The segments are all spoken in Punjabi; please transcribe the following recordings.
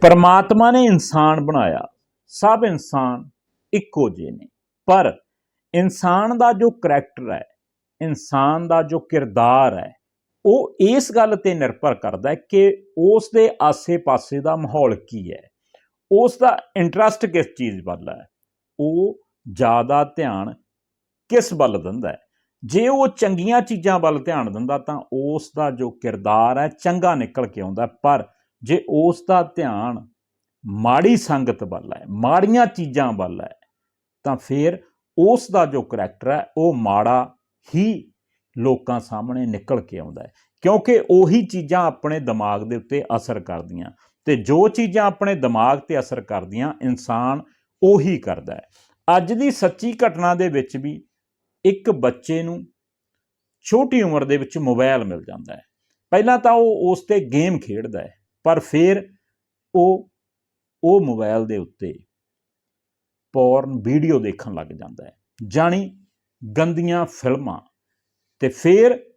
ਪਰਮਾਤਮਾ ਨੇ ਇਨਸਾਨ ਬਣਾਇਆ। ਸਭ ਇਨਸਾਨ ਇੱਕੋ ਜਿਹੇ ਨੇ। ਪਰ ਇਨਸਾਨ ਦਾ ਜੋ ਕਰੈਕਟਰ ਹੈ, ਇਨਸਾਨ ਦਾ ਜੋ ਕਿਰਦਾਰ ਹੈ, ਉਹ ਇਸ ਗੱਲ ਤੇ ਨਿਰਭਰ ਕਰਦਾ ਹੈ ਕਿ ਉਸ ਦੇ ਆਸੇ-ਪਾਸੇ ਦਾ ਮਾਹੌਲ ਕੀ ਹੈ। ਉਸ ਦਾ ਇੰਟਰਸਟ ਕਿਸ ਚੀਜ਼ ਵੱਲ ਹੈ? ਉਹ ਜ਼ਿਆਦਾ ਧਿਆਨ ਕਿਸ ਵੱਲ ਦਿੰਦਾ ਹੈ? ਜੇ ਉਹ ਚੰਗੀਆਂ ਚੀਜ਼ਾਂ ਵੱਲ ਧਿਆਨ ਦਿੰਦਾ ਤਾਂ ਉਸ ਦਾ ਜੋ ਕਿਰਦਾਰ ਹੈ, ਚੰਗਾ ਨਿਕਲ ਕੇ ਆਉਂਦਾ ਪਰ ਜੇ ਉਸ ਦਾ ਧਿਆਨ ਮਾੜੀ ਸੰਗਤ ਵੱਲ ਹੈ, ਮਾੜੀਆਂ ਚੀਜ਼ਾਂ ਵੱਲ ਹੈ, ਤਾਂ ਫਿਰ ਉਸ ਦਾ ਜੋ ਕਰੈਕਟਰ ਹੈ, ਉਹ ਮਾੜਾ ਹੀ ਲੋਕਾਂ ਸਾਹਮਣੇ ਨਿਕਲ ਕੇ ਆਉਂਦਾ ਹੈ। ਕਿਉਂਕਿ ਉਹੀ ਚੀਜ਼ਾਂ ਆਪਣੇ ਦਿਮਾਗ ਦੇ ਉੱਤੇ ਅਸਰ ਕਰਦੀਆਂ ਤੇ ਜੋ ਚੀਜ਼ਾਂ ਆਪਣੇ ਦਿਮਾਗ ਤੇ ਅਸਰ ਕਰਦੀਆਂ, ਇਨਸਾਨ ਉਹੀ ਕਰਦਾ ਹੈ। ਅੱਜ ਦੀ ਸੱਚੀ ਘਟਨਾ ਦੇ ਵਿੱਚ ਵੀ ਇੱਕ ਬੱਚੇ ਨੂੰ ਛੋਟੀ ਉਮਰ ਦੇ ਵਿੱਚ ਮੋਬਾਈਲ ਮਿਲ ਜਾਂਦਾ ਹੈ। ਪਹਿਲਾਂ ਤਾਂ ਉਹ ਉਸ ਤੇ ਗੇਮ ਖੇਡਦਾ ਹੈ। ਪਰ ਫਿਰ ਉਹ ਉਹ ਮੋਬਾਈਲ ਦੇ ਉੱਤੇ ਪੌਰਨ ਵੀਡੀਓ ਦੇਖਣ ਲੱਗ ਜਾਂਦਾ ਹੈ, ਜਾਣੀ ਗੰਦੀਆਂ ਫਿਲਮਾਂ। ਤੇ ਫਿਰ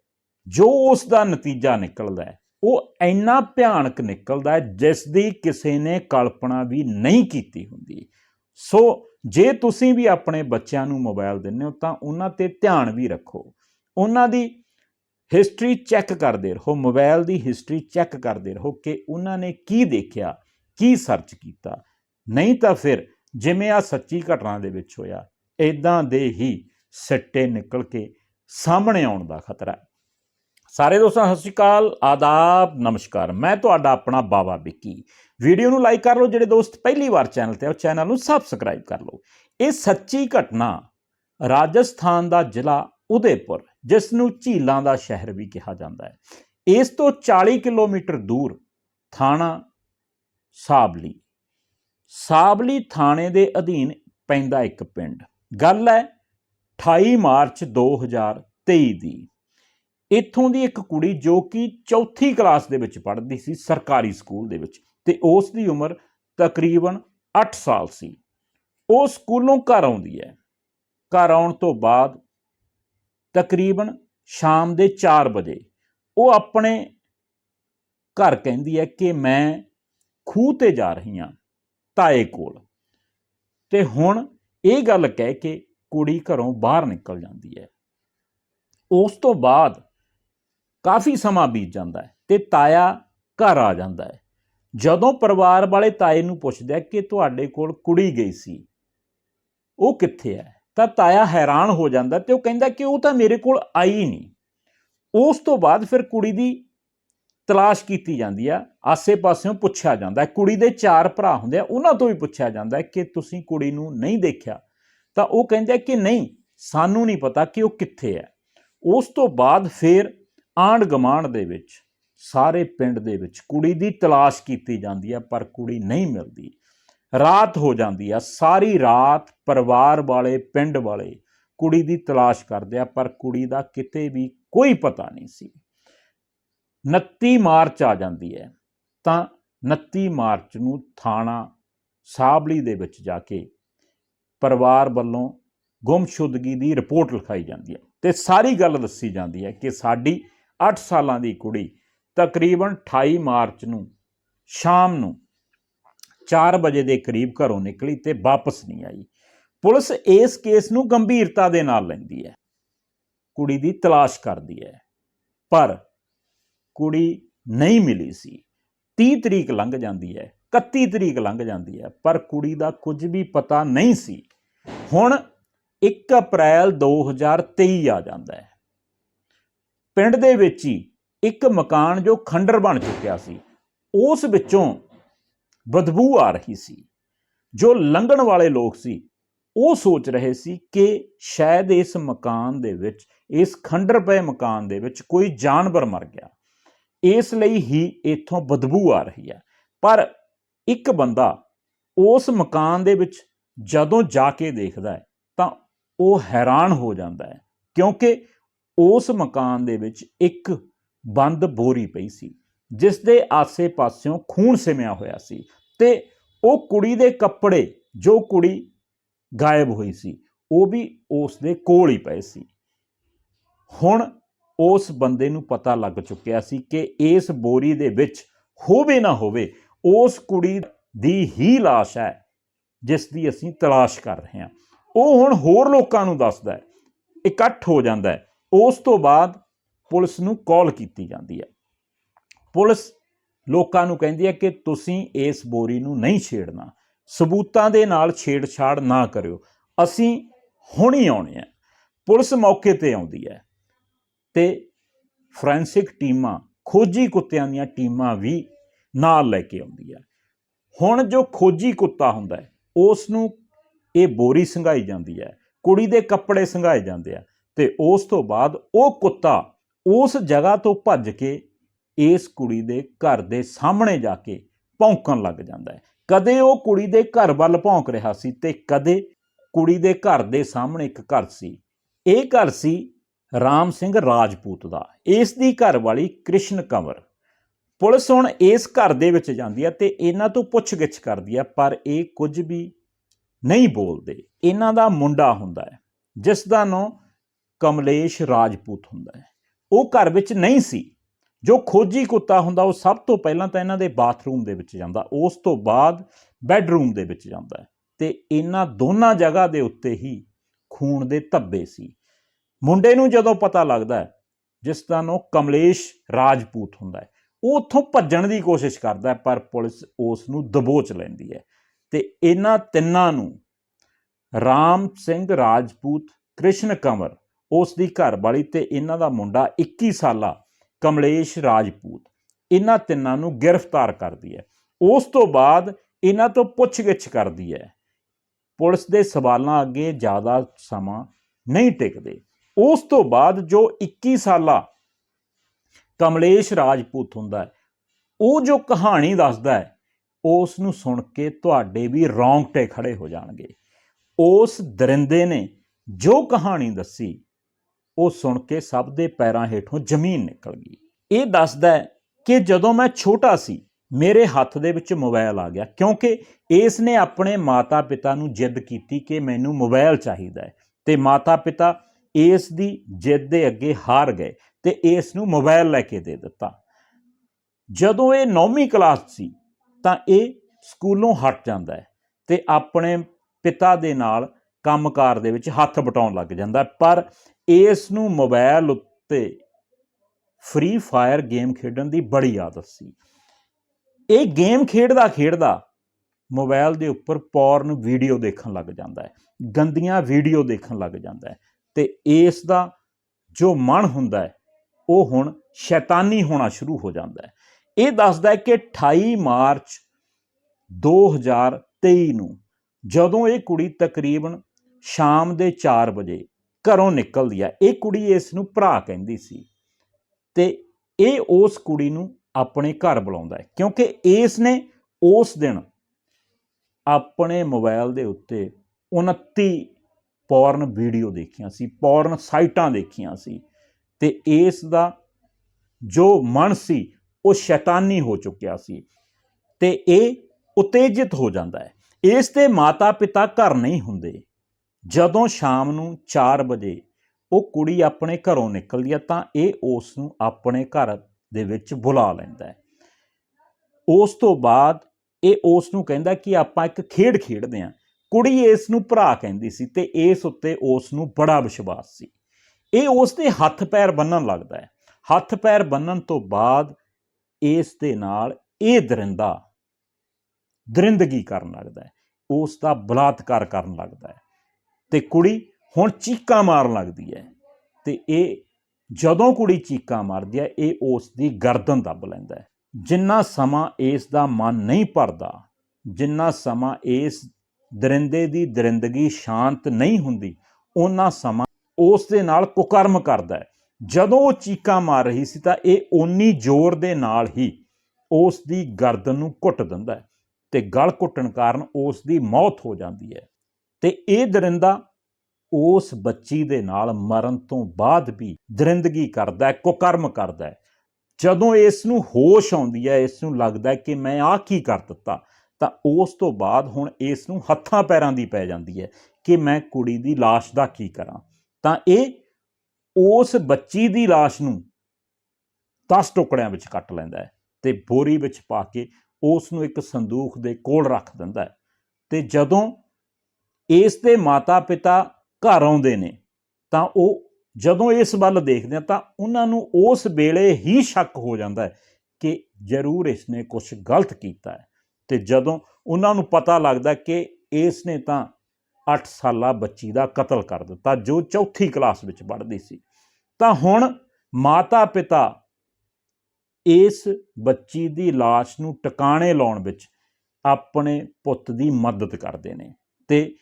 ਜੋ ਉਸ ਦਾ ਨਤੀਜਾ ਨਿਕਲਦਾ ਹੈ, ਉਹ ਇੰਨਾ ਭਿਆਨਕ ਨਿਕਲਦਾ ਹੈ ਜਿਸ ਦੀ ਕਿਸੇ ਨੇ ਕਲਪਨਾ ਵੀ ਨਹੀਂ ਕੀਤੀ ਹੁੰਦੀ। ਸੋ ਜੇ ਤੁਸੀਂ ਵੀ ਆਪਣੇ ਬੱਚਿਆਂ ਨੂੰ ਮੋਬਾਈਲ ਦਿੰਦੇ ਹੋ ਤਾਂ ਉਹਨਾਂ ਤੇ ਧਿਆਨ ਵੀ ਰੱਖੋ। ਉਹਨਾਂ ਦੀ ਹਿਸਟਰੀ ਚੈੱਕ ਕਰਦੇ ਰਹੋ ਮੋਬਾਈਲ ਦੀ ਹਿਸਟਰੀ ਚੈੱਕ ਕਰਦੇ ਰਹੋ ਕਿ ਉਹਨਾਂ ਨੇ ਕੀ ਦੇਖਿਆ, ਕੀ ਸਰਚ ਕੀਤਾ। ਨਹੀਂ ਤਾਂ ਫਿਰ ਜਿਵੇਂ ਆ ਸੱਚੀ ਘਟਨਾ ਦੇ ਵਿੱਚ ਹੋਇਆ ਇਦਾਂ ਦੇ ਹੀ ਸਿੱਟੇ ਨਿਕਲ ਕੇ ਸਾਹਮਣੇ ਆਉਣ ਦਾ ਖਤਰਾ ਹੈ। ਸਾਰੇ ਦੋਸਤਾਂ, ਸਤਿ ਸ਼੍ਰੀ ਅਕਾਲ, ਆਦਾਬ, ਨਮਸਕਾਰ। ਮੈਂ ਤੁਹਾਡਾ ਆਪਣਾ ਬਾਬਾ ਵਿੱਕੀ। ਵੀਡੀਓ ਨੂੰ ਲਾਈਕ ਕਰ ਲਓ, ਜਿਹੜੇ ਦੋਸਤ ਪਹਿਲੀ ਵਾਰ ਚੈਨਲ ਤੇ ਆ, ਉਹ ਚੈਨਲ ਨੂੰ ਸਬਸਕ੍ਰਾਈਬ ਕਰ ਲਓ। ਇਹ ਸੱਚੀ ਘਟਨਾ ਰਾਜਸਥਾਨ ਦਾ ਜ਼ਿਲ੍ਹਾ ਉਦੈਪੁਰ ਜਿਸ ਨੂੰ ਝੀਲਾਂ ਦਾ ਸ਼ਹਿਰ ਵੀ ਕਿਹਾ ਜਾਂਦਾ ਹੈ। ਇਸ ਤੋਂ 40 ਕਿਲੋਮੀਟਰ ਦੂਰ ਥਾਣਾ ਸਾਬਲੀ। ਸਾਬਲੀ ਥਾਣੇ ਦੇ ਅਧੀਨ ਪੈਂਦਾ ਇੱਕ ਪਿੰਡ। ਗੱਲ ਹੈ 28 ਮਾਰਚ 2023 ਦੀ। ਇੱਥੋਂ ਦੀ ਇੱਕ ਕੁੜੀ ਜੋ ਕਿ ਚੌਥੀ ਕਲਾਸ ਦੇ ਵਿੱਚ ਪੜ੍ਹਦੀ ਸੀ ਸਰਕਾਰੀ ਸਕੂਲ ਦੇ ਵਿੱਚ ਤੇ ਉਸ ਦੀ ਉਮਰ ਤਕਰੀਬਨ 8 ਸਾਲ ਸੀ। ਉਹ ਸਕੂਲੋਂ ਘਰ ਆਉਂਦੀ ਹੈ। ਘਰ ਆਉਣ ਤੋਂ ਬਾਅਦ ਤਕਰੀਬਨ ਸ਼ਾਮ ਦੇ 4 ਵਜੇ। ਉਹ ਆਪਣੇ ਘਰ ਕਹਿੰਦੀ ਹੈ ਕਿ ਮੈਂ ਖੂਹ ਤੇ ਜਾ ਰਹੀ ਹਾਂ ਤਾਏ ਕੋਲ। ਤੇ ਹੁਣ ਇਹ ਗੱਲ ਕਹਿ ਕੇ ਕੁੜੀ ਘਰੋਂ ਬਾਹਰ ਨਿਕਲ ਜਾਂਦੀ ਹੈ। ਉਸ ਤੋਂ ਬਾਅਦ ਕਾਫੀ ਸਮਾਂ ਬੀਤ ਜਾਂਦਾ ਹੈ ਤੇ ਤਾਇਆ ਘਰ ਆ ਜਾਂਦਾ ਹੈ। ਜਦੋਂ ਪਰਿਵਾਰ ਵਾਲੇ ਤਾਏ ਨੂੰ ਪੁੱਛਦੇ ਕਿ ਤੁਹਾਡੇ ਕੋਲ ਕੁੜੀ ਗਈ ਸੀ, ਉਹ ਕਿੱਥੇ ਹੈ? ਤਾਂ ਤਾਇਆ ਹੈਰਾਨ ਹੋ ਜਾਂਦਾ ਤੇ ਉਹ ਕਹਿੰਦਾ ਕਿ ਉਹ ਤਾਂ ਮੇਰੇ ਕੋਲ ਆਈ ਨਹੀਂ। ਉਸ ਤੋਂ ਬਾਅਦ ਫਿਰ ਕੁੜੀ ਦੀ ਤਲਾਸ਼ ਕੀਤੀ ਜਾਂਦੀ ਆ ਆਸੇ-ਪਾਸਿਓਂ ਪੁੱਛਿਆ ਜਾਂਦਾ। ਕੁੜੀ ਦੇ ਚਾਰ ਭਰਾ ਹੁੰਦੇ ਆ, ਉਹਨਾਂ ਤੋਂ ਵੀ ਪੁੱਛਿਆ ਜਾਂਦਾ ਕਿ ਤੁਸੀਂ ਕੁੜੀ ਨੂੰ ਨਹੀਂ ਦੇਖਿਆ। ਤਾਂ ਉਹ ਕਹਿੰਦੇ ਕਿ ਨਹੀਂ, ਸਾਨੂੰ ਨਹੀਂ ਪਤਾ ਕਿ ਉਹ ਕਿੱਥੇ ਹੈ। ਉਸ ਤੋਂ ਬਾਅਦ ਫਿਰ ਆਂਡ ਗਮਾਂਡ ਦੇ ਵਿੱਚ, ਸਾਰੇ ਪਿੰਡ ਦੇ ਵਿੱਚ ਕੁੜੀ ਦੀ ਤਲਾਸ਼ ਕੀਤੀ ਜਾਂਦੀ ਹੈ ਪਰ ਕੁੜੀ ਨਹੀਂ ਮਿਲਦੀ। ਰਾਤ ਹੋ ਜਾਂਦੀ ਆ, ਸਾਰੀ ਰਾਤ ਪਰਿਵਾਰ ਵਾਲੇ, ਪਿੰਡ ਵਾਲੇ ਕੁੜੀ ਦੀ ਤਲਾਸ਼ ਕਰਦੇ ਆ, ਪਰ ਕੁੜੀ ਦਾ ਕਿਤੇ ਵੀ ਕੋਈ ਪਤਾ ਨਹੀਂ ਸੀ। 29 ਮਾਰਚ ਆ ਜਾਂਦੀ ਹੈ, ਤਾਂ 29 ਮਾਰਚ ਨੂੰ ਥਾਣਾ ਸਾਬਲੀ ਦੇ ਵਿੱਚ ਜਾ ਕੇ ਪਰਿਵਾਰ ਵੱਲੋਂ ਗੁੰਮਸ਼ੁਦਗੀ ਦੀ ਰਿਪੋਰਟ ਲਿਖਾਈ ਜਾਂਦੀ ਹੈ ਤੇ ਸਾਰੀ ਗੱਲ ਦੱਸੀ ਜਾਂਦੀ ਹੈ ਕਿ ਸਾਡੀ 8 ਸਾਲਾਂ ਦੀ ਕੁੜੀ ਤਕਰੀਬਨ 28 ਮਾਰਚ ਨੂੰ ਸ਼ਾਮ ਨੂੰ 4 ਵਜੇ ਦੇ ਕਰੀਬ ਘਰੋਂ ਨਿਕਲੀ ਤੇ ਵਾਪਸ ਨਹੀਂ ਆਈ। ਪੁਲਿਸ ਇਸ ਕੇਸ ਨੂੰ ਗੰਭੀਰਤਾ ਦੇ ਨਾਲ ਲੈਂਦੀ ਹੈ। ਕੁੜੀ ਦੀ ਤਲਾਸ਼ ਕਰਦੀ ਹੈ। ਪਰ ਕੁੜੀ ਨਹੀਂ ਮਿਲੀ ਸੀ। 30 ਤਰੀਕ ਲੰਘ ਜਾਂਦੀ ਹੈ 31 ਤਰੀਕ ਲੰਘ ਜਾਂਦੀ ਹੈ, ਪਰ ਕੁੜੀ ਦਾ ਕੁਝ ਵੀ ਪਤਾ ਨਹੀਂ ਸੀ। ਹੁਣ 1 ਅਪ੍ਰੈਲ 2023 ਆ ਜਾਂਦਾ ਹੈ। ਪਿੰਡ ਦੇ ਵਿੱਚ ਹੀ ਇੱਕ ਮਕਾਨ ਜੋ ਖੰਡਰ ਬਣ ਚੁੱਕਿਆ ਸੀ, ਉਸ ਵਿੱਚੋਂ ਬਦਬੂ ਆ ਰਹੀ ਸੀ। ਜੋ ਲੰਘਣ ਵਾਲੇ ਲੋਕ ਸੀ, ਉਹ ਸੋਚ ਰਹੇ ਸੀ ਕਿ ਸ਼ਾਇਦ ਇਸ ਮਕਾਨ ਦੇ ਵਿੱਚ, ਇਸ ਖੰਡਰ ਪਏ ਮਕਾਨ ਦੇ ਵਿੱਚ ਕੋਈ ਜਾਨਵਰ ਮਰ ਗਿਆ। ਇਸ ਲਈ ਹੀ ਇੱਥੋਂ ਬਦਬੂ ਆ ਰਹੀ ਹੈ। ਪਰ ਇੱਕ ਬੰਦਾ ਉਸ ਮਕਾਨ ਦੇ ਵਿੱਚ ਜਦੋਂ ਜਾ ਕੇ ਦੇਖਦਾ ਹੈ, ਤਾਂ ਉਹ ਹੈਰਾਨ ਹੋ ਜਾਂਦਾ ਹੈ, ਕਿਉਂਕਿ ਉਸ ਮਕਾਨ ਦੇ ਵਿੱਚ ਇੱਕ ਬੰਦ ਬੋਰੀ ਪਈ ਸੀ। ਜਿਸ ਦੇ ਆਸੇ-ਪਾਸਿਓਂ ਖੂਨ ਸਿਮਿਆ ਹੋਇਆ ਸੀ ਤੇ ਉਹ ਕੁੜੀ ਦੇ ਕੱਪੜੇ, ਜੋ ਕੁੜੀ ਗਾਇਬ ਹੋਈ ਸੀ, ਉਹ ਵੀ ਉਸ ਦੇ ਕੋਲ ਹੀ ਪਏ ਸੀ। ਹੁਣ ਉਸ ਬੰਦੇ ਨੂੰ ਪਤਾ ਲੱਗ ਚੁੱਕਿਆ ਸੀ ਕਿ ਇਸ ਬੋਰੀ ਦੇ ਵਿੱਚ ਹੋਵੇ ਨਾ ਹੋਵੇ, ਉਸ ਕੁੜੀ ਦੀ ਹੀ ਲਾਸ਼ ਹੈ, ਜਿਸ ਦੀ ਅਸੀਂ ਤਲਾਸ਼ ਕਰ ਰਹੇ ਹਾਂ। ਉਹ ਹੁਣ ਹੋਰ ਲੋਕਾਂ ਨੂੰ ਦੱਸਦਾ ਹੈ, ਇਕੱਠ ਹੋ ਜਾਂਦਾ ਹੈ। ਉਸ ਤੋਂ ਬਾਅਦ ਪੁਲਿਸ ਨੂੰ ਕਾਲ ਕੀਤੀ ਜਾਂਦੀ ਹੈ। ਪੁਲਿਸ ਲੋਕਾਂ ਨੂੰ ਕਹਿੰਦੀ ਹੈ ਕਿ ਤੁਸੀਂ ਇਸ ਬੋਰੀ ਨੂੰ ਨਹੀਂ ਛੇੜਨਾ। ਸਬੂਤਾਂ ਦੇ ਨਾਲ ਛੇੜਛਾੜ ਨਾ ਕਰਿਓ। ਅਸੀਂ ਹੁਣ ਹੀ ਆਉਣੇ ਆ ਪੁਲਿਸ ਮੌਕੇ ਤੇ ਆਉਂਦੀ ਹੈ ਤੇ ਫੋਰੈਂਸਿਕ ਟੀਮਾਂ, ਖੋਜੀ ਕੁੱਤਿਆਂ ਦੀਆਂ ਟੀਮਾਂ ਵੀ ਨਾਲ ਲੈ ਕੇ ਆਉਂਦੀ ਹੈ। ਹੁਣ ਜੋ ਖੋਜੀ ਕੁੱਤਾ ਹੁੰਦਾ ਹੈ, ਉਸ ਨੂੰ ਇਹ ਬੋਰੀ ਸੰਘਾਈ ਜਾਂਦੀ ਹੈ, ਕੁੜੀ ਦੇ ਕੱਪੜੇ ਸੰਘਾਏ ਜਾਂਦੇ ਆ ਤੇ ਉਸ ਤੋਂ ਬਾਅਦ ਉਹ ਕੁੱਤਾ ਉਸ ਜਗ੍ਹਾ ਤੋਂ ਭੱਜ ਕੇ ਇਸ ਕੁੜੀ ਦੇ ਘਰ ਦੇ ਸਾਹਮਣੇ ਜਾ ਕੇ ਭੌਂਕਣ ਲੱਗ ਜਾਂਦਾ ਹੈ। ਕਦੇ ਉਹ ਕੁੜੀ ਦੇ ਘਰ ਵੱਲ ਭੌਂਕ ਰਿਹਾ ਸੀ ਤੇ ਕਦੇ ਕੁੜੀ ਦੇ ਘਰ ਦੇ ਸਾਹਮਣੇ ਇੱਕ ਘਰ ਸੀ। ਇਹ ਘਰ ਸੀ ਰਾਮ ਸਿੰਘ ਰਾਜਪੂਤ ਦਾ। ਇਸ ਦੀ ਘਰ ਵਾਲੀ ਕ੍ਰਿਸ਼ਨ ਕੰਵਰ। ਪੁਲਿਸ ਹੁਣ ਇਸ ਘਰ ਦੇ ਵਿੱਚ ਜਾਂਦੀ ਹੈ ਤੇ ਇਹਨਾਂ ਤੋਂ ਪੁੱਛਗਿੱਛ ਕਰਦੀ ਹੈ, ਪਰ ਇਹ ਕੁਝ ਵੀ ਨਹੀਂ ਬੋਲਦੇ। ਇਹਨਾਂ ਦਾ ਮੁੰਡਾ ਹੁੰਦਾ ਹੈ ਜਿਸ ਦਾ ਨਾਂ ਕਮਲੇਸ਼ ਰਾਜਪੂਤ ਹੁੰਦਾ ਹੈ। ਉਹ ਘਰ ਵਿੱਚ ਨਹੀਂ ਸੀ। ਜੋ ਖੋਜੀ ਕੁੱਤਾ ਹੁੰਦਾ, ਉਹ ਸਭ ਤੋਂ ਪਹਿਲਾਂ ਤਾਂ ਇਹਨਾਂ ਦੇ ਬਾਥਰੂਮ ਦੇ ਵਿੱਚ ਜਾਂਦਾ, ਉਸ ਤੋਂ ਬਾਅਦ ਬੈੱਡਰੂਮ ਦੇ ਵਿੱਚ ਜਾਂਦਾ ਹੈ। ਤੇ ਇਹਨਾਂ ਦੋਨਾਂ ਜਗ੍ਹਾ ਦੇ ਉੱਤੇ ਹੀ ਖੂਨ ਦੇ ਧੱਬੇ ਸੀ। ਮੁੰਡੇ ਨੂੰ ਜਦੋਂ ਪਤਾ ਲੱਗਦਾ ਹੈ, ਜਿਸ ਦਾ ਨਾਂ ਕਮਲੇਸ਼ ਰਾਜਪੂਤ ਹੁੰਦਾ ਹੈ, ਉਹ ਉੱਥੋਂ ਭੱਜਣ ਦੀ ਕੋਸ਼ਿਸ਼ ਕਰਦਾ ਪਰ ਪੁਲਿਸ ਉਸ ਨੂੰ ਦਬੋਚ ਲੈਂਦੀ ਹੈ। ਤੇ ਇਹਨਾਂ ਤਿੰਨਾਂ ਨੂੰ ਰਾਮ ਸਿੰਘ ਰਾਜਪੂਤ ਕ੍ਰਿਸ਼ਨ ਕੰਵਰ ਉਸ ਦੀ ਘਰਵਾਲੀ ਤੇ ਇਹਨਾਂ ਦਾ ਮੁੰਡਾ 21 ਸਾਲਾ ਕਮਲੇਸ਼ ਰਾਜਪੂਤ। ਇਹਨਾਂ ਤਿੰਨਾਂ ਨੂੰ ਗ੍ਰਿਫਤਾਰ ਕਰਦੀ ਹੈ। ਉਸ ਤੋਂ ਬਾਅਦ ਇਹਨਾਂ ਤੋਂ ਪੁੱਛਗਿੱਛ ਕਰਦੀ ਹੈ। ਪੁਲਿਸ ਦੇ ਸਵਾਲਾਂ ਅੱਗੇ ਜ਼ਿਆਦਾ ਸਮਾਂ ਨਹੀਂ ਟਿਕਦੇ। ਉਸ ਤੋਂ ਬਾਅਦ ਜੋ 21 ਸਾਲਾ ਕਮਲੇਸ਼ ਰਾਜਪੂਤ ਹੁੰਦਾ ਹੈ, ਉਹ ਜੋ ਕਹਾਣੀ ਦੱਸਦਾ ਹੈ, ਉਸ ਨੂੰ ਸੁਣ ਕੇ ਤੁਹਾਡੇ ਵੀ ਰੌਂਗਟੇ ਖੜੇ ਹੋ ਜਾਣਗੇ। ਉਸ ਦਰਿੰਦੇ ਨੇ ਜੋ ਕਹਾਣੀ ਦੱਸੀ ਉਹ ਸੁਣ ਕੇ ਸਭ ਦੇ ਪੈਰਾਂ ਹੇਠੋਂ ਜ਼ਮੀਨ ਨਿਕਲ ਗਈ। ਇਹ ਦੱਸਦਾ ਹੈ ਕਿ ਜਦੋਂ ਮੈਂ ਛੋਟਾ ਸੀ, ਮੇਰੇ ਹੱਥ ਦੇ ਵਿੱਚ ਮੋਬਾਈਲ ਆ ਗਿਆ ਕਿਉਂਕਿ ਇਸ ਨੇ ਆਪਣੇ ਮਾਤਾ-ਪਿਤਾ ਨੂੰ ਜਿੱਦ ਕੀਤੀ ਕਿ ਮੈਨੂੰ ਮੋਬਾਈਲ ਚਾਹੀਦਾ ਹੈ ਤੇ ਮਾਤਾ-ਪਿਤਾ ਇਸ ਦੀ ਜਿੱਦ ਦੇ ਅੱਗੇ ਹਾਰ ਗਏ ਤੇ ਇਸ ਨੂੰ ਮੋਬਾਈਲ ਲੈ ਕੇ ਦੇ ਦਿੱਤਾ। ਜਦੋਂ ਇਹ 9ਵੀਂ ਕਲਾਸ ਸੀ, ਤਾਂ ਇਹ ਸਕੂਲੋਂ ਹਟ ਜਾਂਦਾ ਹੈ ਤੇ ਆਪਣੇ ਪਿਤਾ ਦੇ ਨਾਲ ਕੰਮਕਾਰ ਦੇ ਵਿੱਚ ਹੱਥ ਵਟਾਉਣ ਲੱਗ ਜਾਂਦਾ ਪਰ ਇਸ ਨੂੰ ਮੋਬਾਈਲ ਉੱਤੇ ਫ੍ਰੀ ਫਾਇਰ ਗੇਮ ਖੇਡਣ ਦੀ ਬੜੀ ਆਦਤ ਸੀ। ਇਹ ਗੇਮ ਖੇਡਦਾ ਖੇਡਦਾ ਮੋਬਾਈਲ ਦੇ ਉੱਪਰ ਪੌਰਨ ਵੀਡੀਓ ਦੇਖਣ ਲੱਗ ਜਾਂਦਾ ਹੈ, ਗੰਦੀਆਂ ਵੀਡੀਓ ਦੇਖਣ ਲੱਗ ਜਾਂਦਾ ਹੈ ਤੇ ਇਸ ਦਾ ਜੋ ਮਨ ਹੁੰਦਾ ਹੈ, ਉਹ ਹੁਣ ਸ਼ੈਤਾਨੀ ਹੋਣਾ ਸ਼ੁਰੂ ਹੋ ਜਾਂਦਾ ਹੈ। ਇਹ ਦੱਸਦਾ ਹੈ ਕਿ 28 ਮਾਰਚ 2023 ਨੂੰ ਜਦੋਂ ਇਹ ਕੁੜੀ ਤਕਰੀਬਨ ਸ਼ਾਮ ਦੇ 4 ਵਜੇ ਘਰੋਂ ਨਿਕਲਦੀ ਹੈ ਇਹ ਕੁੜੀ ਇਸ ਨੂੰ ਭਰਾ ਕਹਿੰਦੀ ਸੀ ਤੇ ਇਹ ਉਸ ਕੁੜੀ ਨੂੰ ਆਪਣੇ ਘਰ ਬੁਲਾਉਂਦਾ ਹੈ ਕਿਉਂਕਿ ਇਸ ਨੇ ਉਸ ਦਿਨ ਆਪਣੇ ਮੋਬਾਈਲ ਦੇ ਉੱਤੇ 29 ਪੌਰਨ ਵੀਡੀਓ ਦੇਖੀਆਂ ਸੀ, ਪੌਰਨ ਸਾਈਟਾਂ ਦੇਖੀਆਂ ਸੀ ਤੇ ਇਸ ਦਾ ਜੋ ਮਨ ਸੀ ਉਹ ਸ਼ੈਤਾਨੀ ਹੋ ਚੁੱਕਿਆ ਸੀ ਤੇ ਇਹ ਉਤੇਜਿਤ ਹੋ ਜਾਂਦਾ ਹੈ। ਇਸ ਦੇ ਮਾਤਾ-ਪਿਤਾ ਘਰ ਨਹੀਂ ਹੁੰਦੇ। ਜਦੋਂ ਸ਼ਾਮ ਨੂੰ 4 ਵਜੇ ਉਹ ਕੁੜੀ ਆਪਣੇ ਘਰੋਂ ਨਿਕਲਦੀ ਹੈ ਤਾਂ ਇਹ ਉਸ ਨੂੰ ਆਪਣੇ ਘਰ ਦੇ ਵਿੱਚ ਬੁਲਾ ਲੈਂਦਾ ਹੈ। ਉਸ ਤੋਂ ਬਾਅਦ ਇਹ ਉਸ ਨੂੰ ਕਹਿੰਦਾ ਕਿ ਆਪਾਂ ਇੱਕ ਖੇਡ ਖੇਡਦੇ ਹਾਂ। ਕੁੜੀ ਇਸ ਨੂੰ ਭਰਾ ਕਹਿੰਦੀ ਸੀ ਤੇ ਇਸ ਉੱਤੇ ਉਸ ਨੂੰ ਬੜਾ ਵਿਸ਼ਵਾਸ ਸੀ। ਇਹ ਉਸ ਦੇ ਹੱਥ ਪੈਰ ਬੰਨਣ ਲੱਗਦਾ ਹੈ। ਹੱਥ ਪੈਰ ਬੰਨਣ ਤੋਂ ਬਾਅਦ ਇਸ ਦੇ ਨਾਲ ਇਹ ਦਰਿੰਦਾ ਦਰਿੰਦਗੀ ਕਰਨ ਲੱਗਦਾ ਹੈ। ਉਸ ਦਾ ਬਲਾਤਕਾਰ ਕਰਨ ਲੱਗਦਾ ਹੈ। ਤੇ ਕੁੜੀ ਹੁਣ ਚੀਕਾਂ ਮਾਰਨ ਲੱਗਦੀ ਹੈ। ਤੇ ਇਹ ਜਦੋਂ ਕੁੜੀ ਚੀਕਾਂ ਮਾਰਦੀ ਹੈ, ਇਹ ਉਸ ਦੀ ਗਰਦਨ ਦੱਬ ਲੈਂਦਾ ਹੈ। ਜਿੰਨਾ ਸਮਾਂ ਇਸ ਦਾ ਮਨ ਨਹੀਂ ਭਰਦਾ, ਜਿੰਨਾ ਸਮਾਂ ਇਸ ਦਰਿੰਦੇ ਦੀ ਦਰਿੰਦਗੀ ਸ਼ਾਂਤ ਨਹੀਂ ਹੁੰਦੀ ਉਹਨਾਂ ਸਮਾਂ ਉਸ ਦੇ ਨਾਲ ਕੁਕਰਮ ਕਰਦਾ ਹੈ। ਜਦੋਂ ਉਹ ਚੀਕਾਂ ਮਾਰ ਰਹੀ ਸੀ ਤਾਂ ਇਹ ਓਨੀ ਜ਼ੋਰ ਦੇ ਨਾਲ ਹੀ ਉਸ ਦੀ ਗਰਦਨ ਨੂੰ ਘੁੱਟ ਦਿੰਦਾ ਹੈ ਤੇ ਗਲ ਘੁੱਟਣ ਕਾਰਨ ਉਸ ਦੀ ਮੌਤ ਹੋ ਜਾਂਦੀ ਹੈ। ਤੇ ਇਹ ਦਰਿੰਦਾ ਉਸ ਬੱਚੀ ਦੇ ਨਾਲ ਮਰਨ ਤੋਂ ਬਾਅਦ ਵੀ ਦਰਿੰਦਗੀ ਕਰਦਾ ਹੈ, ਕੁਕਰਮ ਕਰਦਾ ਹੈ। ਜਦੋਂ ਇਸ ਨੂੰ ਹੋਸ਼ ਆਉਂਦੀ ਹੈ, ਇਸ ਨੂੰ ਲੱਗਦਾ ਕਿ ਮੈਂ ਆਹ ਕੀ ਕਰ ਦਿੱਤਾ, ਤਾਂ ਉਸ ਤੋਂ ਬਾਅਦ ਹੁਣ ਇਸ ਨੂੰ ਹੱਥਾਂ ਪੈਰਾਂ ਦੀ ਪੈ ਜਾਂਦੀ ਹੈ ਕਿ ਮੈਂ ਕੁੜੀ ਦੀ ਲਾਸ਼ ਦਾ ਕੀ ਕਰਾਂ। ਤਾਂ ਇਹ ਉਸ ਬੱਚੀ ਦੀ ਲਾਸ਼ ਨੂੰ 10 ਟੁਕੜਿਆਂ ਵਿੱਚ ਕੱਟ ਲੈਂਦਾ ਹੈ ਤੇ ਬੋਰੀ ਵਿੱਚ ਪਾ ਕੇ ਉਸ ਨੂੰ ਇੱਕ ਸੰਦੂਖ ਦੇ ਕੋਲ ਰੱਖ ਦਿੰਦਾ ਹੈ। ਤੇ ਜਦੋਂ ਇਸ ਦੇ ਮਾਤਾ-ਪਿਤਾ ਘਰ ਆਉਂਦੇ ਨੇ, ਤਾਂ ਉਹ ਜਦੋਂ ਇਸ ਵੱਲ ਦੇਖਦੇ ਆ, ਤਾਂ ਉਹਨਾਂ ਨੂੰ ਉਸ ਵੇਲੇ ਹੀ ਸ਼ੱਕ ਹੋ ਜਾਂਦਾ ਹੈ ਕਿ ਜ਼ਰੂਰ ਇਸ ਨੇ ਕੁਝ ਗਲਤ ਕੀਤਾ ਹੈ। ਤੇ ਜਦੋਂ ਉਹਨਾਂ ਨੂੰ ਪਤਾ ਲੱਗਦਾ ਕਿ ਇਸ ਨੇ ਤਾਂ 8 ਸਾਲਾ ਬੱਚੀ ਦਾ ਕਤਲ ਕਰ ਦਿੱਤਾ, ਜੋ ਚੌਥੀ ਕਲਾਸ ਵਿੱਚ ਪੜ੍ਹਦੀ ਸੀ, ਤਾਂ ਹੁਣ ਮਾਤਾ-ਪਿਤਾ ਇਸ ਬੱਚੀ ਦੀ লাশ ਨੂੰ ਟਿਕਾਣੇ ਲਾਉਣ ਵਿੱਚ ਆਪਣੇ ਪੁੱਤ ਦੀ ਮਦਦ ਕਰਦੇ ਨੇ। ਤੇ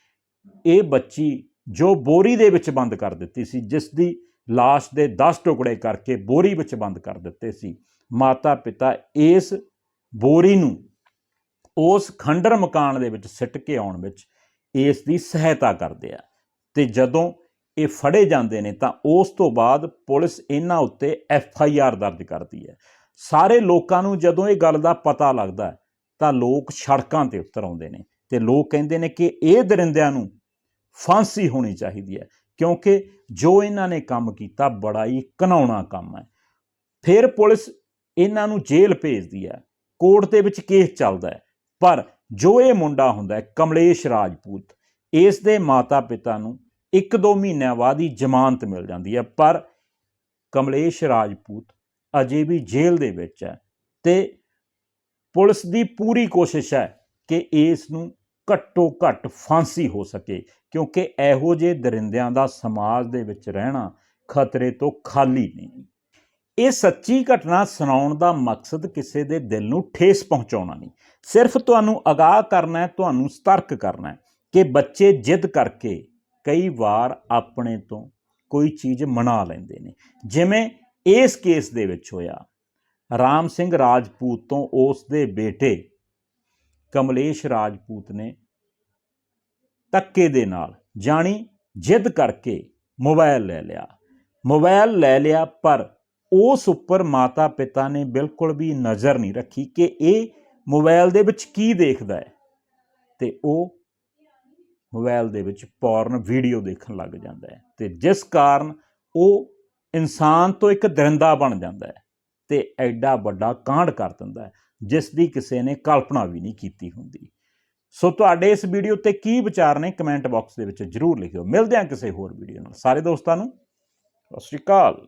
ਇਹ ਬੱਚੀ ਜੋ ਬੋਰੀ ਦੇ ਵਿੱਚ ਬੰਦ ਕਰ ਦਿੱਤੀ ਸੀ, ਜਿਸ ਦੀ লাশ ਦੇ 10 ਟੁਕੜੇ ਕਰਕੇ ਬੋਰੀ ਵਿੱਚ ਬੰਦ ਕਰ ਦਿੱਤੇ ਸੀ। ਮਾਤਾ ਪਿਤਾ ਇਸ ਬੋਰੀ ਨੂੰ ਉਸ ਖੰਡਰ ਮਕਾਨ ਦੇ ਵਿੱਚ ਸਿੱਟ ਕੇ ਆਉਣ ਵਿੱਚ ਇਸ ਦੀ ਸਹਾਇਤਾ ਕਰਦੇ ਆ। ਤੇ ਜਦੋਂ ਇਹ ਫੜੇ ਜਾਂਦੇ ਨੇ ਤਾਂ ਉਸ ਤੋਂ ਬਾਅਦ ਪੁਲਿਸ ਇਹਨਾਂ ਉੱਤੇ ਐਫ ਆਈ ਆਰ ਦਰਜ ਕਰਦੀ ਹੈ। ਸਾਰੇ ਲੋਕਾਂ ਨੂੰ ਜਦੋਂ ਇਹ ਗੱਲ ਦਾ ਪਤਾ ਲੱਗਦਾ ਤਾਂ ਲੋਕ ਸੜਕਾਂ ਤੇ ਉਤਰ ਆਉਂਦੇ ਨੇ। ਤੇ ਲੋਕ ਕਹਿੰਦੇ ਨੇ ਕਿ ਇਹ ਦਰਿੰਦਿਆਂ ਨੂੰ ਫਾਂਸੀ ਹੋਣੀ ਚਾਹੀਦੀ ਹੈ, ਕਿਉਂਕਿ ਜੋ ਇਹਨਾਂ ਨੇ ਕੰਮ ਕੀਤਾ ਬੜਾ ਹੀ ਘਨਾਉਣਾ ਕੰਮ ਹੈ। ਫਿਰ ਪੁਲਿਸ ਇਹਨਾਂ ਨੂੰ ਜੇਲ੍ਹ ਭੇਜਦੀ ਹੈ, ਕੋਰਟ ਦੇ ਵਿੱਚ ਕੇਸ ਚੱਲਦਾ ਹੈ, ਪਰ ਜੋ ਇਹ ਮੁੰਡਾ ਹੁੰਦਾ ਹੈ, ਕਮਲੇਸ਼ ਰਾਜਪੂਤ, ਇਸ ਦੇ ਮਾਤਾ-ਪਿਤਾ ਨੂੰ 1-2 ਮਹੀਨਿਆਂ ਬਾਅਦ ਹੀ ਜ਼ਮਾਨਤ ਮਿਲ ਜਾਂਦੀ ਹੈ, ਪਰ ਕਮਲੇਸ਼ ਰਾਜਪੂਤ ਅਜੇ ਵੀ ਜੇਲ੍ਹ ਦੇ ਵਿੱਚ ਹੈ ਤੇ ਪੁਲਿਸ ਦੀ ਪੂਰੀ ਕੋਸ਼ਿਸ਼ ਹੈ ਕਿ ਇਸ ਨੂੰ ਘੱਟੋ ਘੱਟ ਫਾਂਸੀ ਹੋ ਸਕੇ, ਕਿਉਂਕਿ ਇਹੋ ਜਿਹੇ ਦਰਿੰਦਿਆਂ ਦਾ ਸਮਾਜ ਦੇ ਵਿੱਚ ਰਹਿਣਾ ਖਤਰੇ ਤੋਂ ਖਾਲੀ ਨਹੀਂ। ਇਹ ਸੱਚੀ ਘਟਨਾ ਸੁਣਾਉਣ ਦਾ ਮਕਸਦ ਕਿਸੇ ਦੇ ਦਿਲ ਨੂੰ ਠੇਸ ਪਹੁੰਚਾਉਣਾ ਨਹੀਂ। ਸਿਰਫ ਤੁਹਾਨੂੰ ਅਗਾਹ ਕਰਨਾ ਹੈ, ਤੁਹਾਨੂੰ ਸਤਰਕ ਕਰਨਾ ਹੈ ਕਿ ਬੱਚੇ ਜਿੱਦ ਕਰਕੇ ਕਈ ਵਾਰ ਆਪਣੇ ਤੋਂ ਕੋਈ ਚੀਜ਼ ਮਨਾ ਲੈਂਦੇ ਨੇ। ਜਿਵੇਂ ਇਸ ਕੇਸ ਦੇ ਵਿੱਚ ਹੋਇਆ, ਰਾਮ ਸਿੰਘ ਰਾਜਪੂਤ ਤੋਂ ਉਸ ਦੇ ਬੇਟੇ ਕਮਲੇਸ਼ ਰਾਜਪੂਤ ਨੇ ਧੱਕੇ ਦੇ ਨਾਲ ਜਾਣੀ ਜਿੱਦ ਕਰਕੇ ਮੋਬਾਈਲ ਲੈ ਲਿਆ। ਮੋਬਾਈਲ ਲੈ ਲਿਆ, ਪਰ ਉਸ ਉੱਪਰ ਮਾਤਾ ਪਿਤਾ ਨੇ ਬਿਲਕੁਲ ਵੀ ਨਜ਼ਰ ਨਹੀਂ ਰੱਖੀ ਕਿ ਇਹ ਮੋਬਾਈਲ ਦੇ ਵਿੱਚ ਕੀ ਦੇਖਦਾ ਹੈ। ਤੇ ਉਹ ਮੋਬਾਈਲ ਦੇ ਵਿੱਚ ਪੌਰਨ ਵੀਡੀਓ ਦੇਖਣ ਲੱਗ ਜਾਂਦਾ ਹੈ ਤੇ ਜਿਸ ਕਾਰਨ ਉਹ ਇਨਸਾਨ ਤੋਂ ਇੱਕ ਦਰਿੰਦਾ ਬਣ ਜਾਂਦਾ ਹੈ ਤੇ ਐਡਾ ਵੱਡਾ ਕਾਂਡ ਕਰ ਦਿੰਦਾ ਹੈ। ਜਿਸ ਦੀ ਕਿਸੇ ਨੇ ਕਲਪਨਾ ਵੀ ਨਹੀਂ ਕੀਤੀ ਹੁੰਦੀ। ਸੋ ਤੁਹਾਡੇ ਇਸ ਵੀਡੀਓ ਤੇ ਕੀ ਵਿਚਾਰ ਨੇ ਕਮੈਂਟ ਬਾਕਸ ਦੇ ਵਿੱਚ ਜਰੂਰ ਲਿਖਿਓ। ਮਿਲਦੇ ਹਾਂ ਕਿਸੇ ਹੋਰ ਵੀਡੀਓ ਨਾਲ। ਸਾਰੇ ਦੋਸਤਾਂ ਨੂੰ, ਸਤਿ ਸ਼੍ਰੀ ਅਕਾਲ।